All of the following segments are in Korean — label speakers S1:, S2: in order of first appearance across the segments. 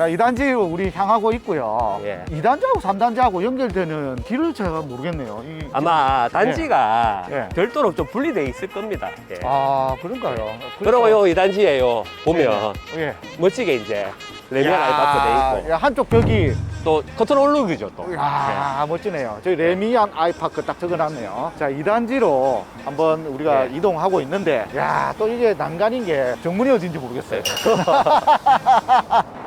S1: 자, 2단지로 우리 향하고 있고요.
S2: 예.
S1: 2단지하고 3단지하고 연결되는 길을 제가 모르겠네요. 이-
S2: 아마 단지가
S1: 예.
S2: 별도로 좀 분리돼 있을 겁니다. 예.
S1: 아, 그런가요?
S2: 그리고 요이 단지에요 보면
S1: 예.
S2: 멋지게 이제 레미안
S1: 야,
S2: 아이파크 돼 있고
S1: 야, 한쪽 벽이
S2: 또 컨트롤 룩이죠 또.
S1: 야 멋지네요. 저희 레미안 아이파크 딱 적어놨네요. 자, 2단지로 한번 우리가
S2: 예.
S1: 이동하고 있는데, 야, 또 이게 난간인 게 정문이 어딘지 모르겠어요.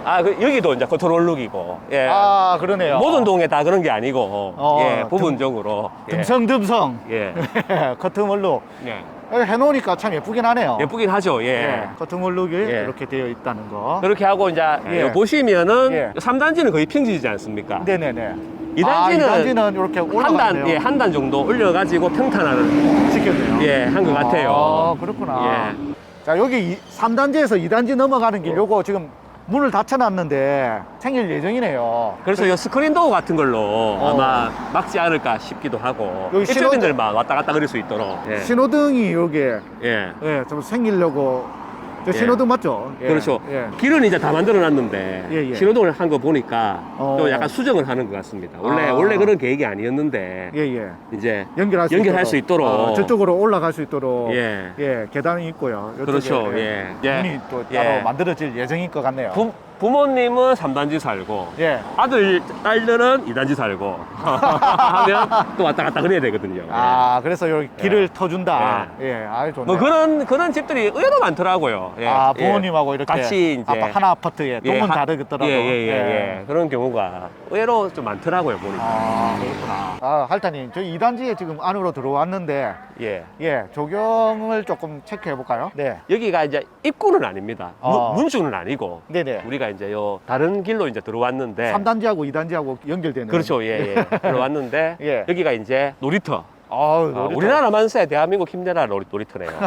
S2: 아 그, 여기도 이제 컨트롤 룩이고. 예.
S1: 아, 그러네요.
S2: 모든 동에 다 그런 게 아니고
S1: 어,
S2: 예
S1: 듬-
S2: 부분적으로. 예.
S1: 듬성듬성.
S2: 예.
S1: 커트멀로
S2: 예.
S1: 해놓으니까 참 예쁘긴 하네요.
S2: 예쁘긴 하죠. 예.
S1: 예. 커트멀룩이
S2: 예.
S1: 이렇게 되어 있다는 거.
S2: 그렇게 하고 이제
S1: 예.
S2: 보시면은
S1: 예.
S2: 3단지는 거의 평지지 않습니까?
S1: 네네네.
S2: 이 단지는
S1: 아, 2단지는 이렇게
S2: 한
S1: 올라가네요.
S2: 단, 예, 한 단 정도 올려가지고 평탄화를
S1: 시켰네요.
S2: 예, 한 것 같아요.
S1: 아, 그렇구나.
S2: 예.
S1: 자, 여기 3단지에서 2단지 넘어가는 길, 요거 지금 문을 닫혀놨는데 생길 예정이네요.
S2: 그래서 이 스크린 도어 같은 걸로 아마 막지 않을까 싶기도 하고
S1: 어. 여기
S2: 입주민들만 왔다 갔다 그럴 수 있도록 예.
S1: 신호등이 여기에
S2: 예.
S1: 예, 좀 생기려고. 저
S2: 예.
S1: 신호등 맞죠? 예,
S2: 그렇죠.
S1: 예.
S2: 길은 이제 다 만들어 놨는데
S1: 예, 예.
S2: 신호등을 한 거 보니까
S1: 어.
S2: 또 약간 수정을 하는 것 같습니다. 원래
S1: 아.
S2: 원래 그런 계획이 아니었는데
S1: 예, 예.
S2: 이제
S1: 연결할 수
S2: 연결할
S1: 있도록,
S2: 수 있도록.
S1: 어, 저쪽으로 올라갈 수 있도록
S2: 예.
S1: 예, 계단이 있고요. 요쪽에,
S2: 그렇죠. 예. 예.
S1: 문이 또 따로
S2: 예.
S1: 만들어질 예정일 것 같네요.
S2: 부, 부모님은 3단지 살고
S1: 예.
S2: 아들 딸들은 2단지 살고 하면 또 왔다 갔다 그래야 되거든요.
S1: 아, 그래서 여기 길을 터준다. 예, 아유 좋네.
S2: 뭐 그런 그런 집들이 의외로 많더라고요. 예.
S1: 아,
S2: 예.
S1: 부모님하고 이렇게
S2: 같이 이제
S1: 아빠 한 아파트에
S2: 예,
S1: 동은
S2: 하-
S1: 다르더라도.
S2: 예, 예, 예, 예. 그런 경우가 의외로 좀 많더라고요, 보니까.
S1: 아, 그렇구나. 아, 할타님, 저희 2단지에 지금 안으로 들어왔는데,
S2: 예.
S1: 예, 조경을 조금 체크해 볼까요? 네.
S2: 여기가 이제 입구는 아닙니다.
S1: 어.
S2: 문, 문주는 아니고
S1: 네네.
S2: 우리가 이제 요 다른 길로 이제 들어왔는데
S1: 3단지하고 2단지하고 연결되는.
S2: 그렇죠. 예, 예. 들어왔는데
S1: 예.
S2: 여기가 이제 놀이터.
S1: 아우,
S2: 아,
S1: 놀이터.
S2: 우리나라 만 세 대한민국 힘내라 놀이, 놀이터네요.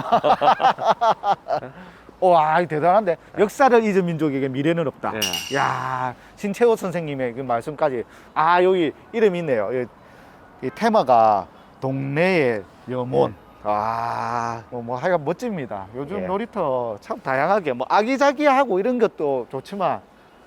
S1: 와, 이 대단한데. 역사를 잊은 민족에게 미래는 없다.
S2: 예.
S1: 야 신채호 선생님의 그 말씀까지. 아, 여기 이름 이 있네요. 이, 이 테마가 동네의 영혼. 아, 뭐, 뭐, 하여간 멋집니다. 요즘
S2: 예.
S1: 놀이터 참 다양하게, 뭐, 아기자기하고 이런 것도 좋지만,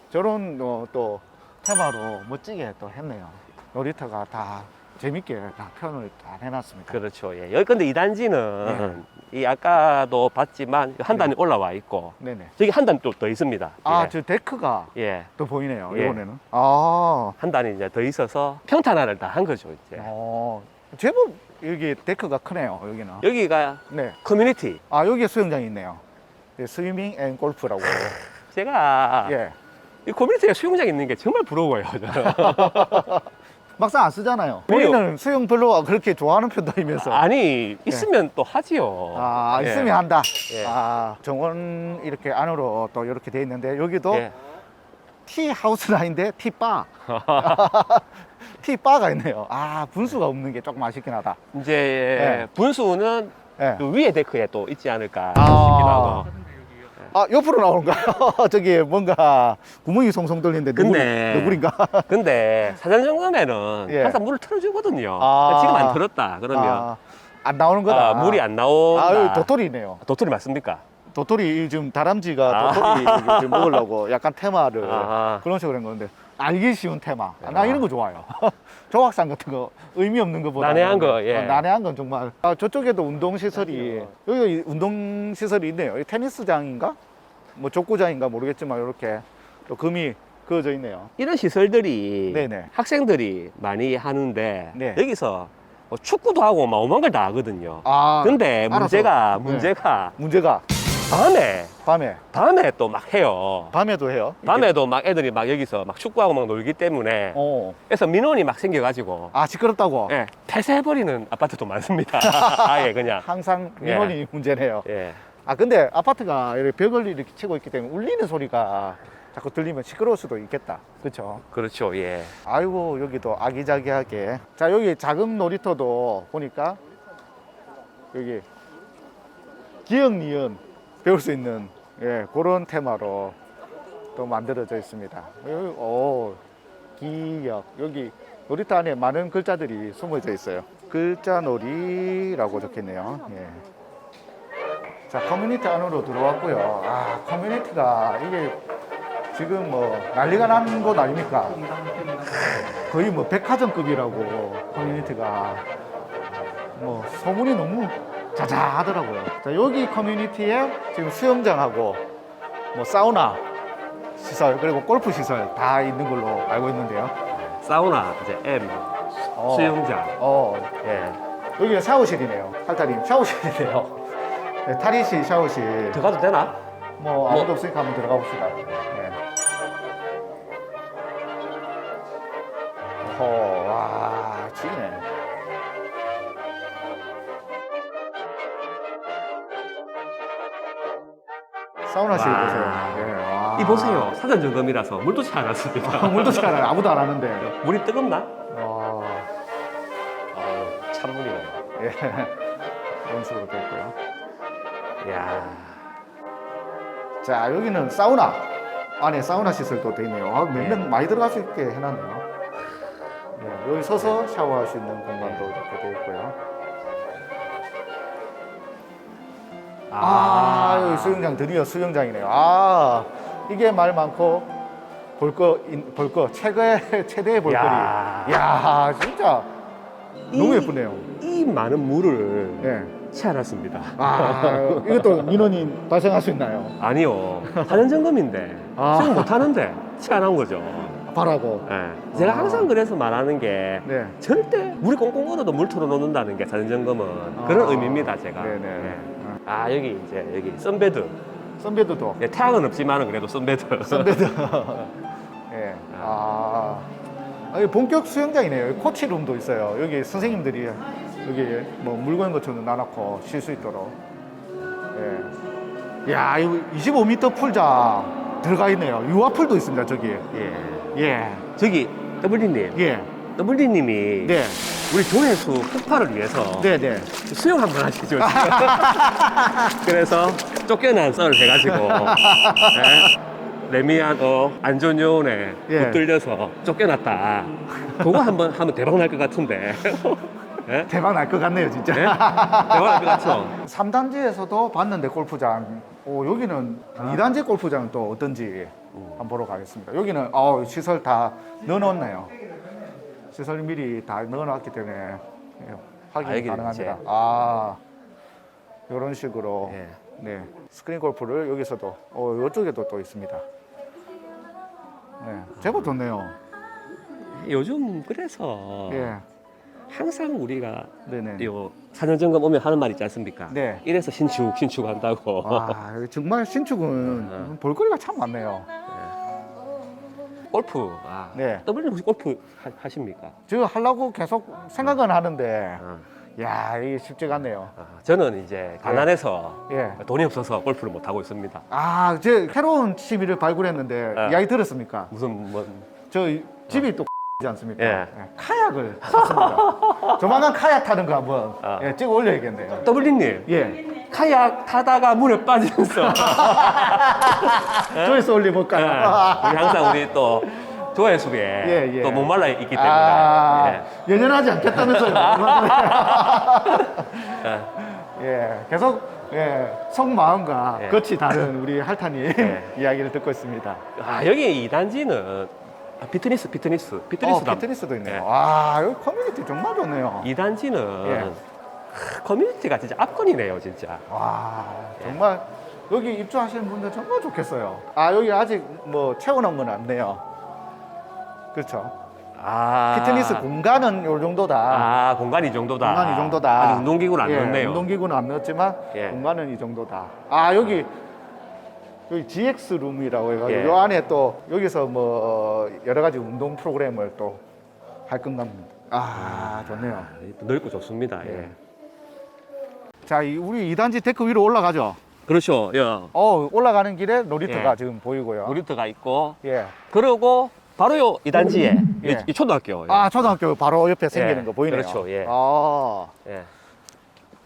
S1: 저런 어, 또 테마로 멋지게 또 했네요. 놀이터가 다 재밌게 다 표현을 다 해놨습니다.
S2: 그렇죠. 예. 여기 근데 이 단지는 이 아까도 봤지만 한 단이 올라와 있고
S1: 네네.
S2: 저기 한단또더 있습니다.
S1: 아,
S2: 예.
S1: 저 데크가
S2: 예.
S1: 또 보이네요,
S2: 예.
S1: 이번에는. 아,
S2: 한 단이 이제 더 있어서 평탄화를 다 한 거죠, 이제.
S1: 어, 제법 여기 데크가 크네요, 여기는.
S2: 여기가
S1: 네.
S2: 커뮤니티.
S1: 아, 여기에 수영장이 있네요. 네, 스위밍 앤 골프라고.
S2: 제가
S1: 예.
S2: 이 커뮤니티에 수영장 있는 게 정말 부러워요. 저는.
S1: 막상 안 쓰잖아요.
S2: 왜요?
S1: 우리는 수영 별로 그렇게 좋아하는 편도 아니면서.
S2: 아니 있으면 또 하지요.
S1: 아,
S2: 예.
S1: 있으면 한다.
S2: 예.
S1: 아, 정원 이렇게 안으로 또 이렇게 돼 있는데 여기도
S2: 예.
S1: 티 하우스는 아닌데 티바. 티바가 있네요. 아, 분수가 없는 게 조금 아쉽긴 하다.
S2: 이제
S1: 예.
S2: 분수는
S1: 예.
S2: 그 위에 데크에 또 있지 않을까
S1: 아.
S2: 싶기도 하고.
S1: 아, 옆으로 나오는가요? 저기 뭔가 구멍이 송송 뚫리는데 누구,
S2: 근데-
S1: 누구인가?
S2: 근데 사전 점검에는
S1: 예.
S2: 항상 물을 틀어주거든요.
S1: 아.
S2: 지금 안 틀었다 그러면
S1: 아, 안 나오는 거다.
S2: 아, 물이 안 나온다.
S1: 아, 여기 도토리네요.
S2: 도토리 맞습니까?
S1: 도토리 지금 다람쥐가
S2: 아.
S1: 도토리 지금 먹으려고 약간 테마를
S2: 아.
S1: 그런 식으로 한 건데 알기 쉬운 테마. 아, 나
S2: 아.
S1: 이런 거 좋아요. 조각상 같은 거 의미 없는 거보다
S2: 난해한 거, 예.
S1: 난해한 건 정말. 아, 저쪽에도 운동 시설이 여기 운동 시설이 있네요. 이 테니스장인가? 뭐 족구장인가 모르겠지만 이렇게 또 금이 그어져 있네요.
S2: 이런 시설들이
S1: 네네.
S2: 학생들이 많이 하는데
S1: 네.
S2: 여기서 뭐 축구도 하고 막 오만 걸 다 하거든요.
S1: 아,
S2: 근데
S1: 알아서.
S2: 문제가
S1: 네.
S2: 문제가
S1: 문제가
S2: 밤에
S1: 밤에
S2: 밤에 또 막 해요.
S1: 밤에도 해요. 이게?
S2: 밤에도 막 애들이 막 여기서 막 축구하고 막 놀기 때문에
S1: 어.
S2: 그래서 민원이 막 생겨가지고
S1: 아 시끄럽다고.
S2: 예, 폐쇄해버리는 아파트도 많습니다. 아예 그냥
S1: 항상 민원이 문제네요.
S2: 예.
S1: 아 근데 아파트가 이렇게 벽을 이렇게 치고 있기 때문에 울리는 소리가 자꾸 들리면 시끄러울 수도 있겠다. 그렇죠?
S2: 그렇죠. 예.
S1: 아이고 여기도 아기자기하게. 자 여기 작은 놀이터도 보니까 여기 기억 니은 배울 수 있는 예 그런 테마로 또 만들어져 있습니다. 여기 오 기억 여기 놀이터 안에 많은 글자들이 숨어져 있어요. 글자 놀이라고 적혔네요. 예. 자 커뮤니티 안으로 들어왔고요. 아 커뮤니티가 이게 지금 뭐 난리가 난 곳 아닙니까? 거의 뭐 백화점급이라고 커뮤니티가 뭐 소문이 너무 자자하더라고요. 자, 여기 커뮤니티에 지금 수영장하고 뭐 사우나 시설 그리고 골프 시설 다 있는 걸로 알고 있는데요.
S2: 사우나 이제 M
S1: 어,
S2: 수영장.
S1: 어,
S2: 예.
S1: 여기가 샤워실이네요. 탈탈님 샤워실이네요. 네, 탈의실 샤워실.
S2: 들어가도 되나?
S1: 뭐 아무도 없으니까 한번 들어가 봅시다. 네. 어허, 와, 지네. 사우나 실
S2: 와.
S1: 보세요. 네, 와.
S2: 이 보세요. 사전 점검이라서 물도 차안 왔습니다.
S1: 아, 물도 잘 안- 아무도 안 하는데.
S2: 물이 뜨겁나?
S1: 와,
S2: 어, 찬물이네.
S1: 예. 이런 식으로 돼 있고요.
S2: 이야.
S1: 자, 여기는 사우나. 안에 사우나 시설도 돼 있네요. 아, 몇
S2: 네.
S1: 명 많이 들어갈 수 있게 해놨네요. 네, 여기 서서 샤워할 수 있는 공간도 이렇게 돼 있고요. 아, 여기 수영장 드디어 수영장이네요. 아, 이게 말 많고 볼거 볼거 최고의 최대의 볼거리.
S2: 야.
S1: 야, 진짜 너무
S2: 이-
S1: 예쁘네요.
S2: 이 많은 물을
S1: 예.
S2: 채워놨습니다.
S1: 아, 이것도 민원이 발생할 수 있나요?
S2: 아니요. 사전 점검인데
S1: 아.
S2: 수영 못 하는데 채워놓은 거죠.
S1: 바라고.
S2: 예. 제가
S1: 아.
S2: 항상 그래서 말하는 게
S1: 네.
S2: 절대 물이 꽁꽁 얼어도 물 틀어놓는다는 게 사전 점검은 그런
S1: 아.
S2: 의미입니다. 제가.
S1: 네네.
S2: 예. 아 여기 이제 여기 선베드.
S1: 선배들도
S2: 예, 태양은 없지만은 그래도 선베드.
S1: 선배들. 예. 아. 아니, 본격 수영장이네요. 여기 코치룸도 있어요. 여기 선생님들이 여기 뭐 물건 것처럼 나눠고 쉴 수 있도록. 예. 야, 이거 25m 풀장 들어가 있네요. 유아풀도 있습니다, 저기.
S2: 예.
S1: 예.
S2: 저기 더블리님.
S1: 예.
S2: 더블리님이
S1: 네.
S2: 우리 조회수 폭발을 위해서
S1: 네, 네.
S2: 수영 한번 하시죠. 지금. 그래서 쫓겨난 썰 해가지고 예? 레미안 어 안전 요원에
S1: 예.
S2: 붙들려서 쫓겨났다. 그거 한번 하면 대박 날 것 같은데. 예?
S1: 대박 날 것 같네요, 진짜.
S2: 예? 대박 날 것 같죠.
S1: 3단지에서도 봤는데 골프장. 오, 여기는 2단지 골프장은 또 어떤지 한번 보러 가겠습니다. 여기는 어, 시설 다 넣어놓네요. 시설 미리 다 넣어놨기 때문에 예, 확인이
S2: 아, 여기는
S1: 가능합니다.
S2: 이제.
S1: 아, 이런 식으로
S2: 예.
S1: 네 스크린 골프를 여기서도 어, 이쪽에도 또 있습니다. 네, 제법 좋네요.
S2: 요즘 그래서
S1: 예,
S2: 항상 우리가
S1: 네네.
S2: 요 사전 점검 오면 하는 말 있지 않습니까?
S1: 네.
S2: 이래서 신축 신축 한다고.
S1: 와, 정말 신축은 볼거리가 참 많네요.
S2: 골프. 아,
S1: 네.
S2: 더블리님 혹시 골프 하, 하십니까?
S1: 저 하려고 계속 생각은 하는데,
S2: 아,
S1: 야, 이게 쉽지가 않네요.
S2: 아, 저는 이제 가난해서
S1: 예.
S2: 돈이 없어서 골프를 못 하고 있습니다.
S1: 아, 제 새로운 취미를 발굴했는데,
S2: 아.
S1: 이야기 들었습니까?
S2: 무슨 뭐
S1: 저 집이 또 지 않습니까?
S2: 예.
S1: 카약을 샀습니다. 조만간 카약 타는 거 한번
S2: 아.
S1: 예, 찍어 올려야겠네요.
S2: 더블리님
S1: 예.
S2: 카약 타다가 물에 빠지면서
S1: 조회수 올려볼까요?
S2: 예, 우리 항상 우리 또 조회수에
S1: 예, 예.
S2: 또 목말라 있기 때문에
S1: 아,
S2: 예.
S1: 연연하지 않겠다면서요.
S2: 예.
S1: 예, 계속 예, 속마음과
S2: 예.
S1: 끝이 다른 우리 할타님
S2: 예.
S1: 이야기를 듣고 있습니다.
S2: 아 여기 2단지는 아, 피트니스 피트니스
S1: 어,
S2: 피트니스도
S1: 피트니스도 있네요.
S2: 예.
S1: 와, 여기 커뮤니티 정말 좋네요.
S2: 2단지는
S1: 예.
S2: 커뮤니티가 진짜 압권이네요 진짜
S1: 와, 정말 여기 입주하시는 분들 정말 좋겠어요. 아, 여기 아직 뭐 채워놓은 건 없네요. 그렇죠.
S2: 아
S1: 피트니스 공간은 요 정도다.
S2: 아 공간이 이 정도다
S1: 공간 이 정도다.
S2: 아직 운동기구는 안
S1: 예,
S2: 넣었네요
S1: 운동기구는 안 넣었지만
S2: 예.
S1: 공간은 이 정도다. 아 여기 여기 GX 룸이라고 해가지고
S2: 예.
S1: 요 안에 또 여기서 뭐 여러 가지 운동 프로그램을 또 할 건갑니다. 아 좋네요.
S2: 아, 넓고 좋습니다 예.
S1: 예. 자, 이 우리 2단지 데크 위로 올라가죠.
S2: 그렇죠 예.
S1: 어 올라가는 길에 놀이터가
S2: 예.
S1: 지금 보이고요.
S2: 놀이터가 있고
S1: 예.
S2: 그리고 바로 요 2단지에
S1: 예.
S2: 이, 이 초등학교 예.
S1: 아 초등학교 바로 옆에 생기는
S2: 예,
S1: 거 보이네요.
S2: 그렇죠, 예.
S1: 아.
S2: 예.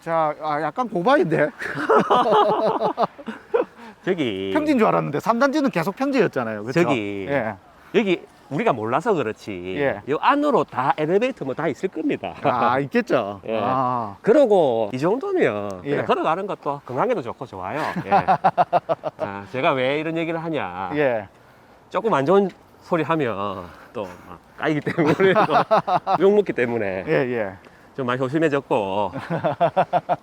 S1: 자, 아, 약간 고바인데
S2: 저기
S1: 평지인 줄 알았는데 3단지는 계속 평지였잖아요. 그렇죠?
S2: 저기
S1: 예.
S2: 여기 우리가 몰라서 그렇지
S1: 예.
S2: 요 안으로 다 엘리베이터 뭐 다 있을 겁니다
S1: 아, 있겠죠.
S2: 예.
S1: 아.
S2: 그러고 이 정도면
S1: 예.
S2: 그냥 걸어가는 것도 건강에도 좋고 좋아요 예. 아, 제가 왜 이런 얘기를 하냐
S1: 예.
S2: 조금 안 좋은 소리 하면 또막 까이기 때문에 또 욕먹기 때문에
S1: 예, 예.
S2: 좀 많이 조심해졌고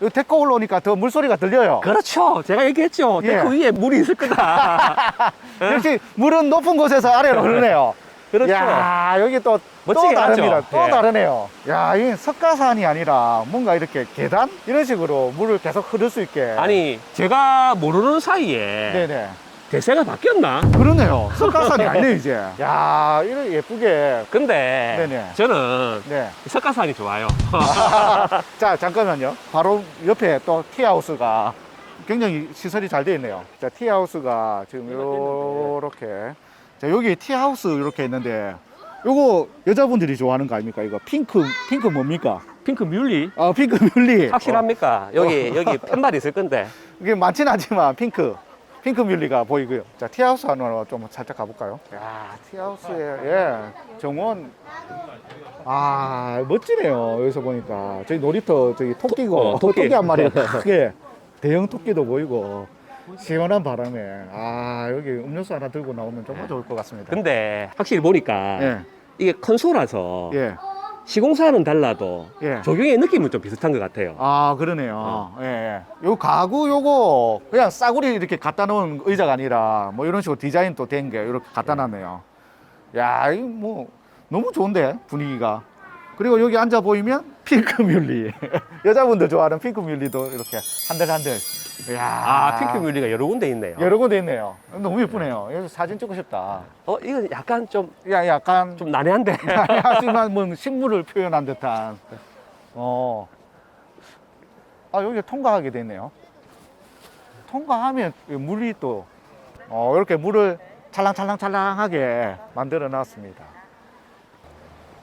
S1: 여기 데리고 올라오니까 더 물소리가 들려요.
S2: 그렇죠 제가 얘기했죠
S1: 예.
S2: 데크 위에 물이 있을 거다
S1: 역시 물은 높은 곳에서 아래로 흐르네요.
S2: 그렇죠
S1: 야 여기 또, 또
S2: 멋지게
S1: 다릅니다.
S2: 하죠.
S1: 또
S2: 예.
S1: 다르네요. 야, 이 석가산이 아니라 뭔가 이렇게 계단? 이런 식으로 물을 계속 흐를 수 있게.
S2: 아니 제가 모르는 사이에
S1: 네네.
S2: 대세가 바뀌었나?
S1: 그러네요. 석가산이 아니네요, 이제. 야 이렇게 예쁘게.
S2: 근데
S1: 네네.
S2: 저는
S1: 네.
S2: 석가산이 좋아요
S1: 자, 잠깐만요. 바로 옆에 또 티하우스가 굉장히 시설이 잘 되어 있네요. 자, 티하우스가 지금 이렇게. 자, 여기 티하우스 이렇게 있는데, 요거 여자분들이 좋아하는 거 아닙니까? 이거 핑크, 핑크 뭡니까?
S2: 핑크 뮬리
S1: 아, 핑크 뮬리.
S2: 확실합니까? 여기 여기 팻말 있을 건데
S1: 이게 많진 않지만 핑크 핑크 뮬리가 보이고요. 자 티하우스 안으로 좀 살짝 가볼까요? 야 티하우스에 예 정원 아 멋지네요. 여기서 보니까 저기 놀이터 저기 토끼고
S2: 어, 토끼.
S1: 토끼 한 마리 크게 대형 토끼도 보이고 시원한 바람에 아 여기 음료수 하나 들고 나오면 정말 좋을 것 같습니다.
S2: 근데 확실히 보니까
S1: 예
S2: 이게 컨소라서
S1: 예.
S2: 시공사는 달라도
S1: 예.
S2: 적용의 느낌은 좀 비슷한 것 같아요.
S1: 아 그러네요. 예, 예. 요 가구 요거 그냥 싸구리 이렇게 갖다 놓은 의자가 아니라 뭐 이런 식으로 디자인 또 된 게 이렇게 갖다 놨네요. 야, 이거 뭐 너무 좋은데 분위기가. 그리고 여기 앉아 보이면 핑크 뮬리. 여자분들 좋아하는 핑크 뮬리도 이렇게 한들 한들. 야,
S2: 아, 핑크 뮬리가 여러 군데 있네요.
S1: 여러 군데 있네요. 너무 예쁘네요. 여기서 사진 찍고 싶다.
S2: 어, 이건 약간 좀,
S1: 야, 약간
S2: 좀 난해한데.
S1: 하지만 뭐 식물을 표현한 듯한. 어. 아 여기 통과하게 되네요. 통과하면 이 물이 또 어, 이렇게 물을 찰랑찰랑찰랑하게 만들어 놨습니다.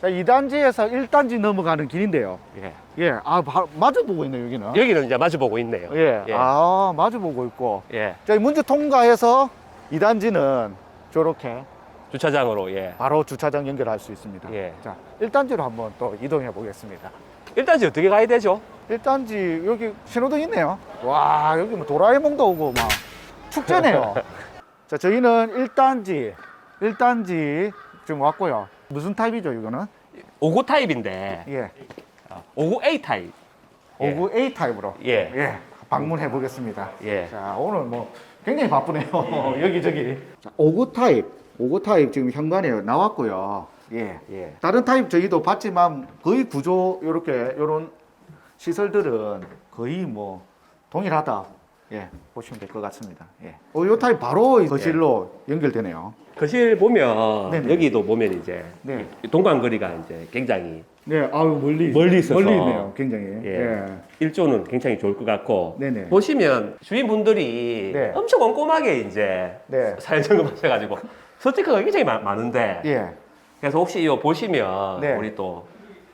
S1: 자, 2단지에서 1단지 넘어가는 길인데요.
S2: 예.
S1: 예, 아, 바, 마주 보고 있네요, 여기는.
S2: 여기는 이제 마주보고 있네요.
S1: 예,
S2: 예.
S1: 아, 마주 보고 있고.
S2: 예.
S1: 자, 먼저 통과해서 2단지는 저렇게
S2: 주차장으로, 예.
S1: 바로 주차장 연결할 수 있습니다.
S2: 예.
S1: 자, 1단지로 한번 또 이동해 보겠습니다.
S2: 일단 이제 어떻게 가야 되죠?
S1: 1단지 여기 신호등 있네요. 와, 여기 뭐 도라에몽도 오고 막 축제네요. 자, 저희는 1단지, 1단지 지금 왔고요. 무슨 타입이죠, 이거는?
S2: 59 타입인데,
S1: 예.
S2: 59A 타입. 예.
S1: 59A 타입으로.
S2: 예.
S1: 예. 방문해 보겠습니다.
S2: 예.
S1: 자, 오늘 뭐 굉장히 바쁘네요. 여기저기. 자, 59 타입. 59 타입 지금 현관에 나왔고요. 예.
S2: 예.
S1: 다른 타입 저희도 봤지만 거의 구조 요렇게 요런 시설들은 거의 뭐 동일하다. 예. 보시면 될 것 같습니다. 예. 어, 요 타입 바로 거실로 연결되네요.
S2: 거실 보면,
S1: 네네.
S2: 여기도 보면 이제,
S1: 네.
S2: 이 동광거리가 이제 굉장히
S1: 네. 아유, 멀리
S2: 멀리 있어서.
S1: 멀리 있네요. 굉장히.
S2: 예. 일조는 굉장히 좋을 것 같고
S1: 네네.
S2: 보시면 주인분들이
S1: 네.
S2: 엄청 꼼꼼하게 이제
S1: 네.
S2: 사연 점검하셔가지고 스티커가 굉장히 많, 많은데
S1: 예.
S2: 그래서 혹시 이거 보시면
S1: 네.
S2: 우리 또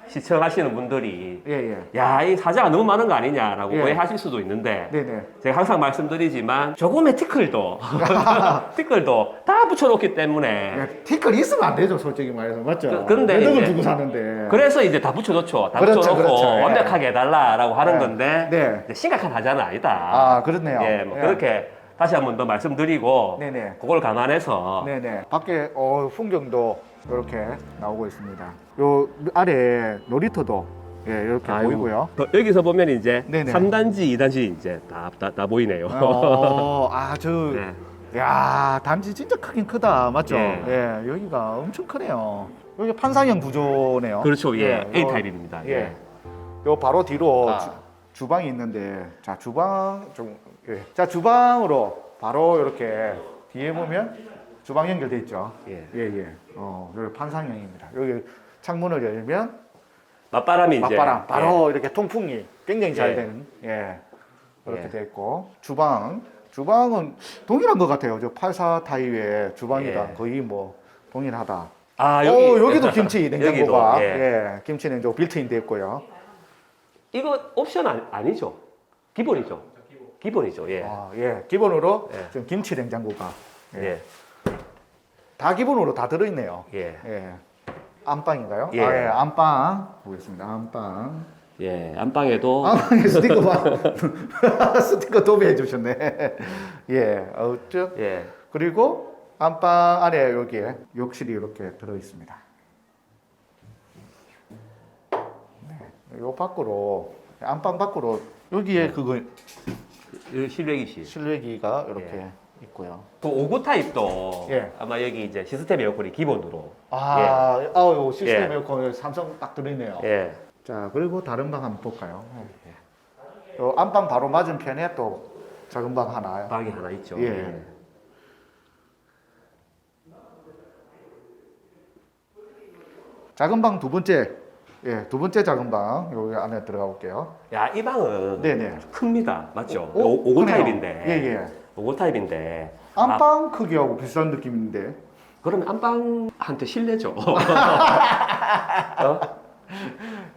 S2: 시청하시는 분들이
S1: 예, 예.
S2: 야 이 사자가 너무 많은 거 아니냐라고
S1: 예.
S2: 오해하실 수도 있는데
S1: 네, 네.
S2: 제가 항상 말씀드리지만 조금의 티클도 티클도 다 붙여놓기 때문에
S1: 야, 티끌 있으면 안 되죠, 솔직히 말해서. 맞죠?
S2: 그-
S1: 억을
S2: 이제-
S1: 주고 사는데.
S2: 그래서 이제 다 붙여놓죠 다
S1: 그렇죠,
S2: 붙여놓고
S1: 그렇죠. 예.
S2: 완벽하게 해달라라고 하는
S1: 네.
S2: 건데
S1: 네.
S2: 이제 심각한 하자는 아니다
S1: 아, 그렇네요.
S2: 예, 뭐
S1: 예.
S2: 그렇게 다시 한 번 더 말씀드리고
S1: 네네.
S2: 그걸 감안해서
S1: 네네. 밖에 어, 풍경도 이렇게 나오고 있습니다. 요 아래 놀이터도 예, 이렇게
S2: 아이고,
S1: 보이고요.
S2: 더- 여기서 보면 이제
S1: 네네.
S2: 3단지, 2단지 이제 다, 다, 다 보이네요.
S1: 어, 아, 저,
S2: 네.
S1: 야, 단지 진짜 크긴 크다. 맞죠?
S2: 예.
S1: 예, 여기가 엄청 크네요. 여기 판상형 구조네요.
S2: 그렇죠, 예, A
S1: 요-
S2: 타입입니다.
S1: 예.
S2: 예.
S1: 요 바로 뒤로
S2: 아.
S1: 주, 주방이 있는데, 자, 주방 좀, 예. 자, 주방으로 바로 이렇게 뒤에 보면 주방 연결돼 있죠.
S2: 예.
S1: 예, 예. 어, 여기 판상형입니다. 여기 창문을 열면
S2: 맞바람이 이제
S1: 맞바람 바로 이렇게 통풍이 굉장히 잘
S2: 예.
S1: 되는 예. 이렇게
S2: 예.
S1: 돼 있고 주방 주방은 동일한 것 같아요. 저 84 타입의 주방이랑
S2: 예.
S1: 거의 뭐 동일하다.
S2: 아
S1: 여기
S2: 여기
S1: 오, 여기도 김치 냉장고가
S2: 여기도,
S1: 예.
S2: 예.
S1: 김치 냉장고 빌트인 돼 있고요.
S2: 이거 옵션 아니, 아니죠? 기본이죠. 기본 이죠. 예.
S1: 아, 예. 기본으로
S2: 예.
S1: 지금 김치 냉장고가 예.
S2: 예.
S1: 다 기본으로 다 들어 있네요.
S2: 예.
S1: 예. 안방인가요?
S2: 예.
S1: 아, 예. 안방 보겠습니다. 안방.
S2: 예. 안방에도
S1: 안방에 스티커 봐. 스티커 도배해 주셨네. 예. 어쨌
S2: 예.
S1: 그리고 안방 안에 여기에 욕실이 이렇게 들어 있습니다. 네, 요 밖으로 안방 밖으로 여기에 그거
S2: 여기 실외기실.
S1: 실외기가 이렇게 있고요.
S2: 그 5구 타입도
S1: 예.
S2: 아마 여기 이제 시스템 에어컨이 기본으로.
S1: 아, 아유 시스템
S2: 예.
S1: 에어컨 삼성 딱 들어있네요.
S2: 예.
S1: 자 그리고 다른 방 한번 볼까요? 요 안방 바로 맞은편에 또 작은 방 하나.
S2: 방이 하나 있죠.
S1: 예. 작은 방 두 번째, 예, 두 번째 작은 방 여기 안에 들어가 볼게요.
S2: 야, 이 방은
S1: 네네.
S2: 큽니다. 맞죠?
S1: 오,
S2: 5구
S1: 크네요.
S2: 타입인데.
S1: 예, 예.
S2: 5구 타입인데. 아,
S1: 안방 크기하고 비슷한 느낌인데.
S2: 그러면 안방한테 실내죠. 어?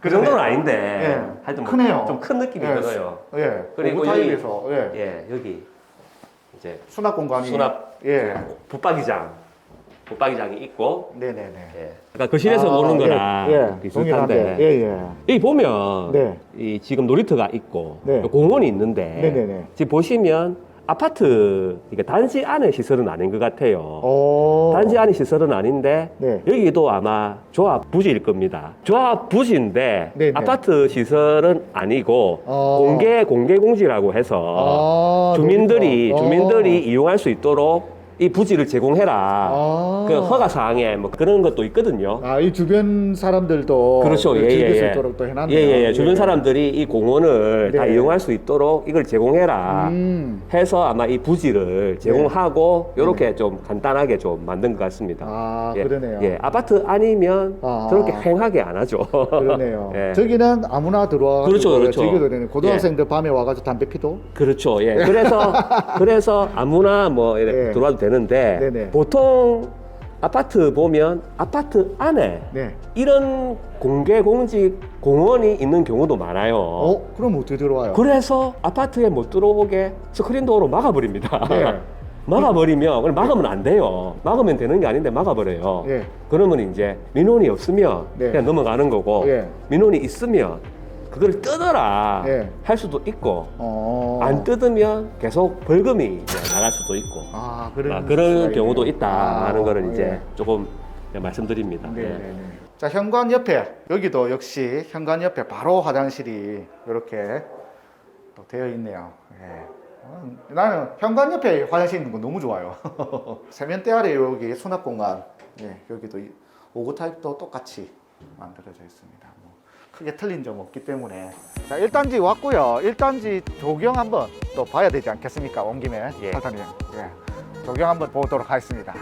S2: 그. 정도는 아닌데.
S1: 예.
S2: 하여튼 뭐
S1: 크네요.
S2: 좀 큰 느낌이
S1: 예.
S2: 들어요.
S1: 예.
S2: 그리고
S1: 그리고 타입에서 예.
S2: 예, 여기 이제
S1: 수납 공간이
S2: 수납
S1: 예.
S2: 붙박이장, 붙박이장이 있고.
S1: 네네네.
S2: 예. 그러니까 거실에서 보는 거랑
S1: 예, 예.
S2: 비슷한데.
S1: 동일한데. 예, 예.
S2: 여기 보면
S1: 네.
S2: 이 지금 놀이터가 있고
S1: 네.
S2: 공원이 있는데
S1: 네 네 네.
S2: 지금 보시면 아파트 그러니까 단지 안에 시설은 아닌 것 같아요.
S1: 오.
S2: 단지 안에 시설은 아닌데
S1: 네.
S2: 여기도 아마 조합 부지일 겁니다. 조합 부지인데
S1: 네 네.
S2: 아파트 시설은 아니고
S1: 어.
S2: 공개 공개 공지라고 해서
S1: 아,
S2: 주민들이
S1: 놀이터.
S2: 주민들이 이용할 수 있도록 이 부지를 제공해라.
S1: 아.
S2: 그 허가 사항에 뭐 그런 것도 있거든요.
S1: 아, 이 주변 사람들도
S2: 그렇죠.
S1: 그
S2: 예,
S1: 즐길
S2: 예,
S1: 수
S2: 예.
S1: 있도록 또 해놨네요.
S2: 예, 예, 예. 주변 사람들이 이 공원을 다
S1: 네.
S2: 이용할 수 있도록 이걸 제공해라.
S1: 음.
S2: 해서 아마 이 부지를 제공하고 이렇게 좀 간단하게 좀 만든 것 같습니다.
S1: 네. 아,
S2: 예,
S1: 그러네요.
S2: 예, 아파트 아니면
S1: 아.
S2: 저렇게 횡하게 안 하죠.
S1: 그러네요.
S2: 예.
S1: 저기는 아무나 들어와
S2: 그렇죠, 그렇죠.
S1: 즐겨도 되는 고등학생들 밤에 와가지고 담배 피도
S2: 그렇죠. 예. 그래서 그래서 아무나 뭐 이렇게
S1: 예.
S2: 들어와도 되 는데
S1: 네네.
S2: 보통 아파트 보면 아파트 안에
S1: 네.
S2: 이런 공개 공직 공원이 있는 경우도 많아요.
S1: 어? 그럼 어떻게 들어와요?
S2: 그래서 아파트에 못 들어오게 스크린 도어로 막아버립니다.
S1: 네.
S2: 막아버리면 그걸 막으면 안 돼요. 막으면 되는 게 아닌데 막아버려요.
S1: 예.
S2: 그러면 이제 민원이 없으면
S1: 네.
S2: 그냥 넘어가는 거고
S1: 예.
S2: 민원이 있으면 그걸 뜯어라
S1: 예.
S2: 할 수도 있고
S1: 어.
S2: 안 뜯으면 계속 벌금이 나갈 수도 있고
S1: 아, 그런,
S2: 아, 그런 경우도
S1: 있네요.
S2: 있다라는
S1: 아,
S2: 거를 이제
S1: 예.
S2: 조금 말씀드립니다.
S1: 네,
S2: 예.
S1: 네, 네. 자, 현관 옆에 여기도 역시 현관 옆에 바로 화장실이 이렇게 또 되어 있네요. 예. 어, 나는 현관 옆에 화장실 있는 거 너무 좋아요. 세면대 아래 여기 수납 공간, 예, 여기도 이- 오구 타입도 똑같이 만들어져 있습니다. 뭐 크게 틀린 점 없기 때문에 자 1단지 왔고요. 1단지 조경 한번 또 봐야 되지 않겠습니까? 온 김에
S2: 예.
S1: 탈탄이 예. 조경 한번 보도록 하겠습니다.